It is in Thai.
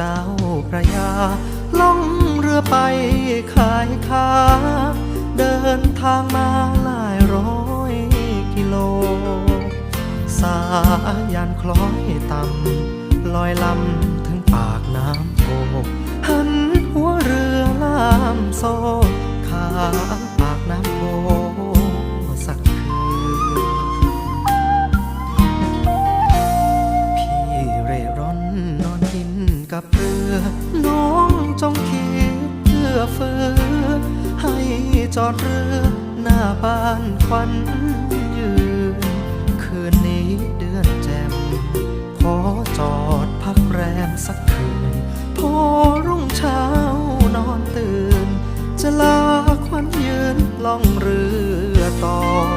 เจ้าพระยาล่องเรือไปขายค้า เดินทางมาหลายร้อยกิโล สายันคล้อยต่ำลอยลำถึงปากน้ำโพหันหัวเรือลามโซขาปากน้ำ กับเรือน้องจงคิดเพื่อเฟือให้จอดเรือหน้าบ้านควันยืน คืนนี้เดือนแจ่มขอจอดพักแรมสักคืน พอรุ่งเช้านอนตื่น จะลาควันยืนล่องเรือ